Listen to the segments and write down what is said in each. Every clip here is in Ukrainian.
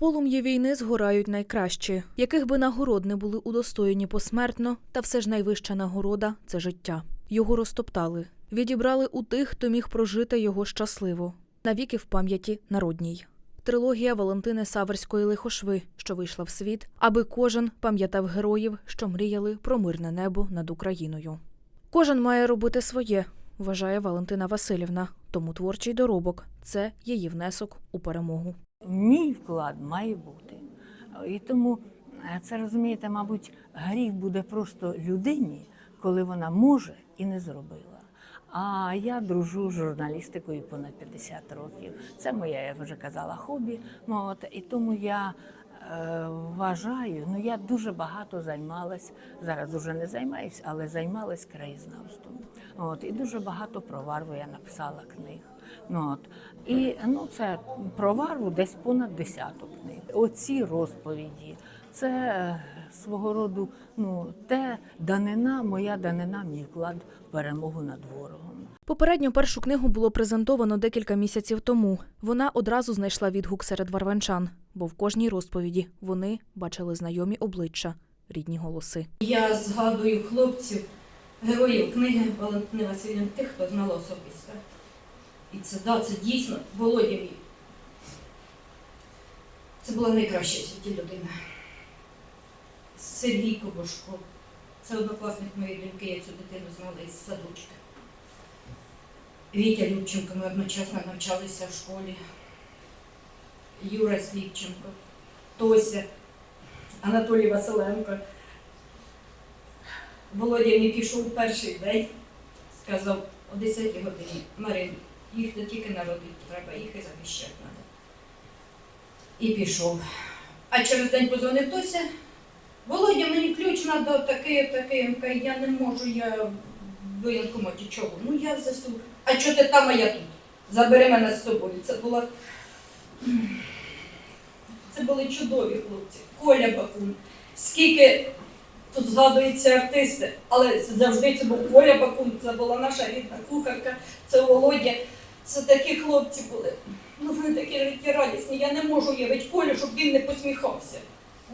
полум'ї війни згорають найкращі, яких би нагород не були удостоєні посмертно, та все ж найвища нагорода це життя. Його розтоптали, відібрали у тих, хто міг прожити його щасливо, навіки в пам'яті народній. Трилогія Валентини Саверської лихошви, що вийшла в світ, аби кожен пам'ятав героїв, що мріяли про мирне небо над Україною. Кожен має робити своє, вважає Валентина Васильівна. Тому творчий доробок це її внесок у перемогу. Мій вклад має бути. І тому е, це розумієте, мабуть, гріх буде просто людині, коли вона може і не зробила. А я дружу з журналістикою понад 50 років. Це моє, я вже казала, хобі. Ну, От, і тому я вважаю, ну я дуже багато займалась, зараз вже не займаюся, але займалась краєзнавством. От, і дуже багато про варву я написала книг. Ну, от. І ну, це про варву десь понад десяток книг. Оці розповіді це е, свого роду ну, те данина, моя данина, мій вклад в перемогу над ворогом. Попередньо першу книгу було презентовано декілька місяців тому. Вона одразу знайшла відгук серед варванчан, бо в кожній розповіді вони бачили знайомі обличчя, рідні голоси. Я згадую хлопців, героїв книги Валентини Васильівни, тих, хто знала особисто. І це, да, це дійсно Володя мій. Це була найкраща світі людина. Сергій Кобошко. Це однокласник моєї доньки, я цю дитину знала із садочка. Вітя Любченко, ми одночасно навчалися в школі. Юра Сліпченко, Тося, Анатолій Василенко. Володя мені пішов перший день, сказав о 10 годині, Марин, їх не тільки народити, треба їх і захищати треба. І пішов. А через день позвонив Тося. Володя, мені ключ треба такий, такий. Я не можу, я в воєнкоматі чого. Ну я засу. А чого ти там, а я тут? Забери мене з собою. Це була. Це були чудові хлопці. Коля Бакун. Скільки тут згадуються артисти, але завжди це був Коля Бакун, це була наша рідна кухарка, це Володя. Це такі хлопці були. Ну вони такі радісні. Я не можу уявити Колю, щоб він не посміхався.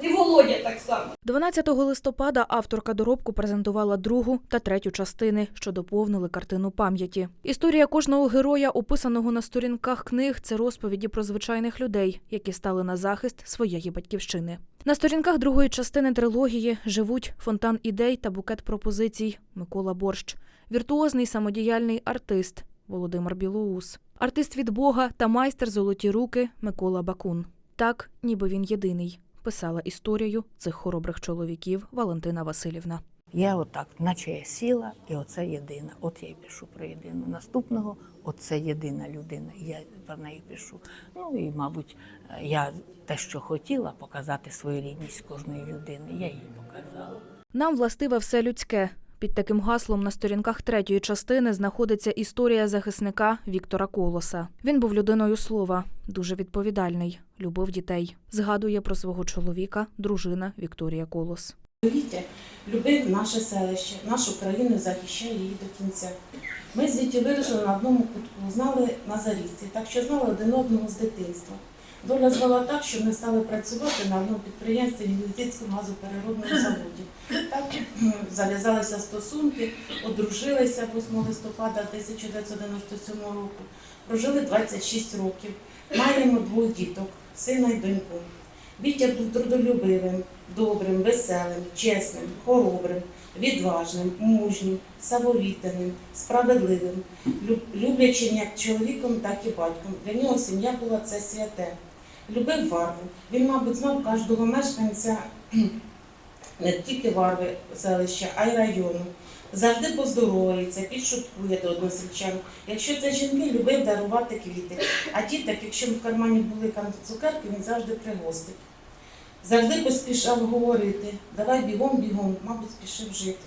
І Володя так само. 12 листопада авторка доробку презентувала другу та третю частини, що доповнили картину пам'яті. Історія кожного героя, описаного на сторінках книг, це розповіді про звичайних людей, які стали на захист своєї батьківщини. На сторінках другої частини трилогії живуть фонтан ідей та букет пропозицій Микола Борщ, віртуозний самодіяльний артист Володимир Білоус, артист від Бога та майстер золоті руки Микола Бакун. Так, ніби він єдиний писала історію цих хоробрих чоловіків Валентина Васильівна. Я отак, наче я сіла, і оце єдина. От я й пишу про єдину. Наступного оце єдина людина. Я про неї пишу. Ну і, мабуть, я те, що хотіла показати свою рідність кожної людини, я її показала. Нам властиве все людське. Під таким гаслом на сторінках третьої частини знаходиться історія захисника Віктора Колоса. Він був людиною слова, дуже відповідальний, любив дітей. Згадує про свого чоловіка, дружина Вікторія Колос. Вітя любив наше селище, нашу країну, захищає її до кінця. Ми з Вітю виросли на одному кутку, знали на зарізці, так що знали один одного з дитинства. Доля звела так, що ми стали працювати на одному підприємстві Гвіздецькому газопереробному заводі. Так зав'язалися стосунки, одружилися 8 листопада 1997 року, прожили 26 років, маємо двох діток, сина і доньку. Вітя був трудолюбивим, добрим, веселим, чесним, хоробрим, відважним, мужнім, самовідданим, справедливим, люблячим як чоловіком, так і батьком. Для нього сім'я була це святе. Любив варву. Він, мабуть, знав кожного мешканця не тільки варви селища, а й району. Завжди поздоровується, підшуткує до односельчан. Якщо це жінки, любив дарувати квіти. А діток, якщо в кармані були цукерки, він завжди пригостив. Завжди поспішав говорити, давай бігом, бігом, мабуть, спішив жити.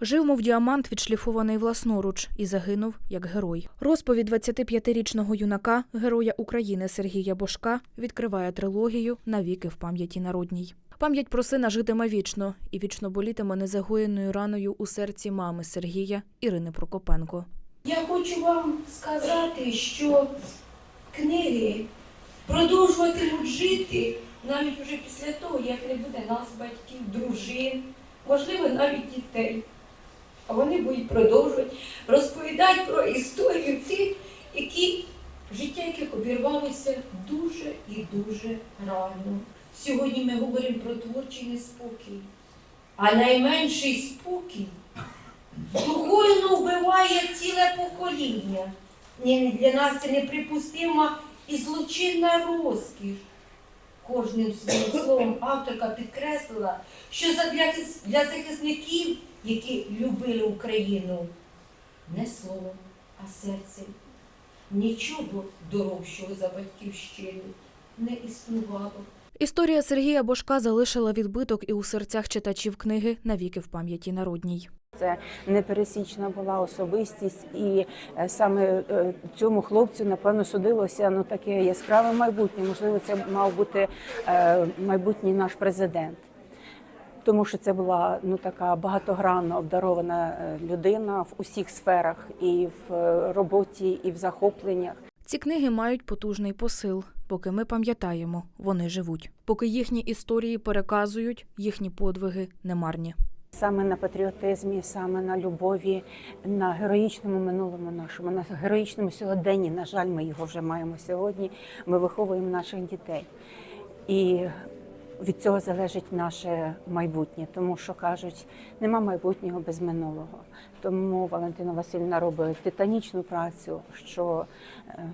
Жив, мов діамант, відшліфований власноруч, і загинув як герой. Розповідь 25-річного юнака, героя України Сергія Бошка, відкриває трилогію навіки в пам'яті народній. Пам'ять про сина житиме вічно і вічно болітиме незагоєною раною у серці мами Сергія Ірини Прокопенко. Я хочу вам сказати, що книги продовжуватимуть жити навіть вже після того, як не буде нас, батьків, дружин, можливо, навіть дітей. А вони будуть продовжувати розповідати про історію тих, які життя яких обірвалося дуже і дуже рано. Сьогодні ми говоримо про творчий неспокій. А найменший спокій духовно вбиває ціле покоління. Ні, для нас це неприпустима і злочинна розкіш. Кожним своїм словом авторка підкреслила, що для захисників, які любили Україну, не словом, а серцем, нічого дорожчого за батьківщину не існувало. Історія Сергія Бошка залишила відбиток і у серцях читачів книги навіки в пам'яті народній. Це непересічна була особистість, і е, саме е, цьому хлопцю напевно судилося ну таке яскраве майбутнє. Можливо, це мав бути е, майбутній наш президент. Тому що це була ну така багатогранно обдарована людина в усіх сферах, і в роботі, і в захопленнях. Ці книги мають потужний посил. Поки ми пам'ятаємо, вони живуть. Поки їхні історії переказують, їхні подвиги немарні. Саме на патріотизмі, саме на любові, на героїчному минулому нашому, на героїчному сьогоденні. На жаль, ми його вже маємо сьогодні. Ми виховуємо наших дітей. І від цього залежить наше майбутнє, тому що кажуть, нема майбутнього без минулого. Тому Валентина Васильівна робить титанічну працю, що е,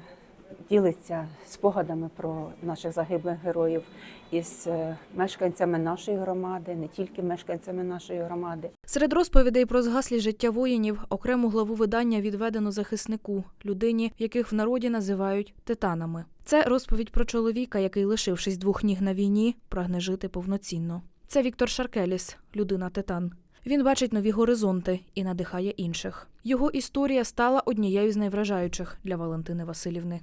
ділиться спогадами про наших загиблих героїв із е, мешканцями нашої громади, не тільки мешканцями нашої громади. Серед розповідей про згаслі життя воїнів окрему главу видання відведено захиснику, людині, яких в народі називають титанами. Це розповідь про чоловіка, який, лишившись двох ніг на війні, прагне жити повноцінно. Це Віктор Шаркеліс, людина титан. Він бачить нові горизонти і надихає інших. Його історія стала однією з найвражаючих для Валентини Васильівни.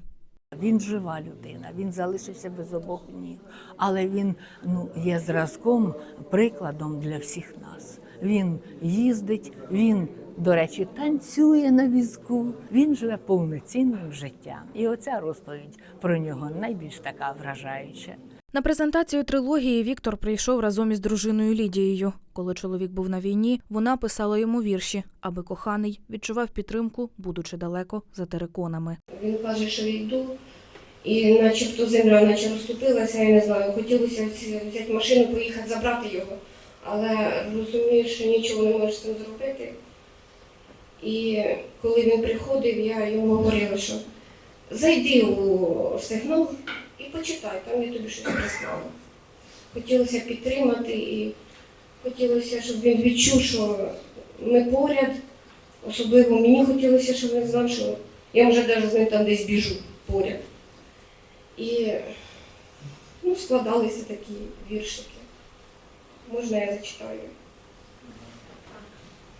Він жива людина, він залишився без обох ніг, але він ну, є зразком, прикладом для всіх нас. Він їздить, він, до речі, танцює на візку, він живе повноцінним життям. І оця розповідь про нього найбільш така вражаюча. На презентацію трилогії Віктор прийшов разом із дружиною Лідією. Коли чоловік був на війні, вона писала йому вірші, аби коханий відчував підтримку, будучи далеко за териконами. Він каже, що йду, і начебто земля наче розступилася, я не знаю, хотілося взя- взяти машину, поїхати забрати його, але розумію, що нічого не можеш з цим зробити. І коли він приходив, я йому говорила, що зайди у сигнал і почитай, там я тобі щось прислала. Хотілося підтримати і хотілося, щоб він відчув, що ми поряд. Особливо мені хотілося, щоб він знав, що я вже навіть з ним там десь біжу поряд. І ну, складалися такі віршики. Можна я зачитаю?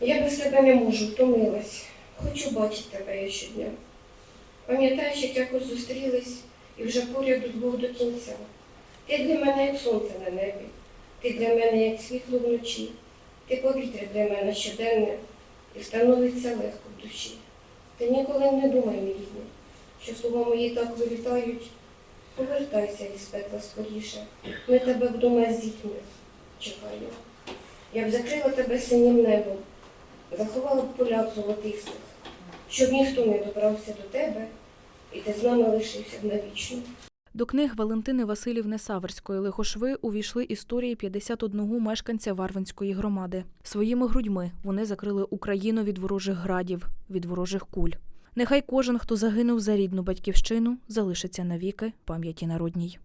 Я без тебе не можу, втомилась. Хочу бачити тебе щодня. Пам'ятаєш, як якось зустрілись і вже поряд тут був до кінця. Ти для мене як сонце на небі, ти для мене як світло вночі, ти повітря для мене щоденне і становиться легко в душі. Ти ніколи не думай, мій рідний, що слова мої так вилітають. Повертайся із пекла скоріше. Ми тебе вдома з дітьми чекаю. Я б закрила тебе синім небом, заховала б поля золотистих, щоб ніхто не добрався до тебе, і ти з нами лишився навічно. До книг Валентини Васильівни Саверської Лихошви увійшли історії 51 мешканця Варвинської громади. Своїми грудьми вони закрили Україну від ворожих градів, від ворожих куль. Нехай кожен, хто загинув за рідну батьківщину, залишиться навіки пам'яті народній.